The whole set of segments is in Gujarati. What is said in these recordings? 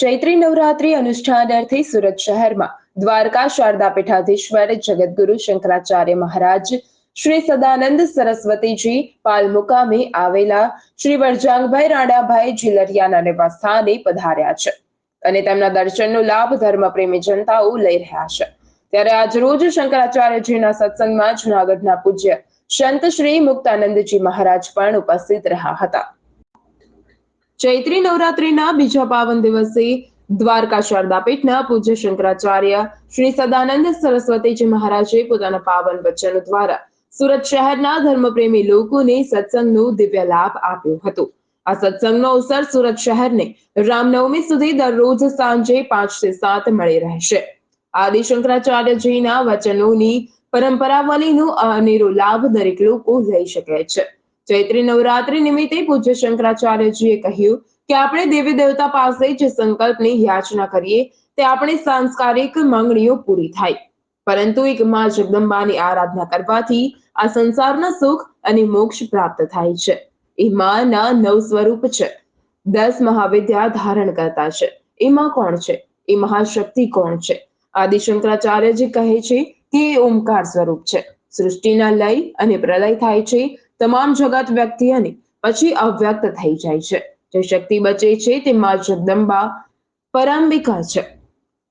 ચૈત્રી નવરાત્રી અનુષ્ઠાન અર્થે સુરત શહેરમાં દ્વારકા શારદા પીઠાધીશ્વર જગતગુરુ શંકરાચાર્ય મહારાજ શ્રી સદાનંદ સરસ્વતીજી, પાલ મુકામે આવેલા શ્રી વરજાંગભાઈ રાણાભાઈ જીલરિયાના નિવાસસ્થાને પધાર્યા છે અને તેમના દર્શનનો લાભ ધર્મપ્રેમી જનતાઓ લઈ રહ્યા છે. ત્યારે આજરોજ શંકરાચાર્યજીના સત્સંગમાં જૂનાગઢના પૂજ્ય સંત શ્રી મુક્તાનંદજી મહારાજ પણ ઉપસ્થિત રહ્યા હતા. ચૈત્રી નવરાત્રીના બીજા પાવન દિવસે દ્વારકા શારદા પીઠના પૂજ્ય શંકરાચાર્ય શ્રી સદાનંદ સરસ્વતીજી મહારાજે પોતાના પાવન વચનો દ્વારા સુરત શહેરના ધર્મપ્રેમી લોકોને સત્સંગનો દિવ્ય લાભ આપ્યો હતો. આ સત્સંગનો અવસર સુરત શહેરને રામનવમી સુધી દરરોજ સાંજે પાંચથી સાત મળી રહેશે. આદિ શંકરાચાર્યજીના વચનોની પરંપરાવલીનો અનેરો લાભ દરેક લોકો લઈ શકે છે. ચૈત્રી નવરાત્રી નિમિત્તે પૂજ્ય શંકરાચાર્યજીએ કહ્યું કે આપણે દેવી દેવતા પાસે જે સંકલ્પની યાચના કરીએ, તે આપણી સાંસ્કારિક માંગણીઓ પૂરી થાય. પરંતુ એક માં જગદંબાની આરાધના કરવાથી આ સંસારના સુખ અને મોક્ષ પ્રાપ્ત થાય છે. એ માના નવ સ્વરૂપ છે. દસ મહાવિદ્યા ધારણ કરતા છે. એમાં કોણ છે? એ મહાશક્તિ કોણ છે? આદિ શંકરાચાર્યજી કહે છે કે એ ઓમકાર સ્વરૂપ છે. સૃષ્ટિના લય અને પ્રલય થાય છે. તમામ જગત વ્યક્તિ અને પછી અવ્યક્ત થઈ જાય છે. જે શક્તિ બચે છે તે માં જગદંબા પરાંબિકા છે.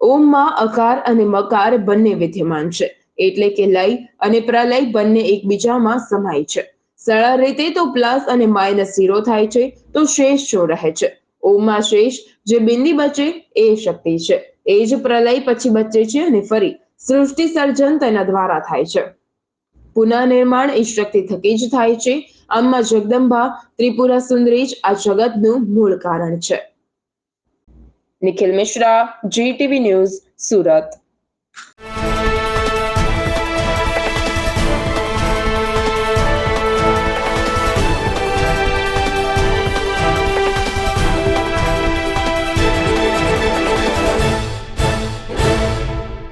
ઓમમાં અકાર અને મકાર બંને વિદ્યમાન છે. એટલે કે લય અને પ્રલય બંને એકબીજામાં સમાય છે. સરળ રીતે તો પ્લસ અને માઇનસ ઝીરો થાય છે, તો શેષ જો રહે છે. ઓમમાં શેષ જે બિંદી બચે એ શક્તિ છે. એ જ પ્રલય પછી બચે છે અને ફરી સૃષ્ટિ સર્જન તેના દ્વારા થાય છે. પુનઃનિર્માણ એ શક્તિ થકી જ થાય છે. આમાં જગદંબા ત્રિપુરા સુંદરી જ આ જગતનું મૂળ કારણ છે. Nikhil Mishra GTV news Surat.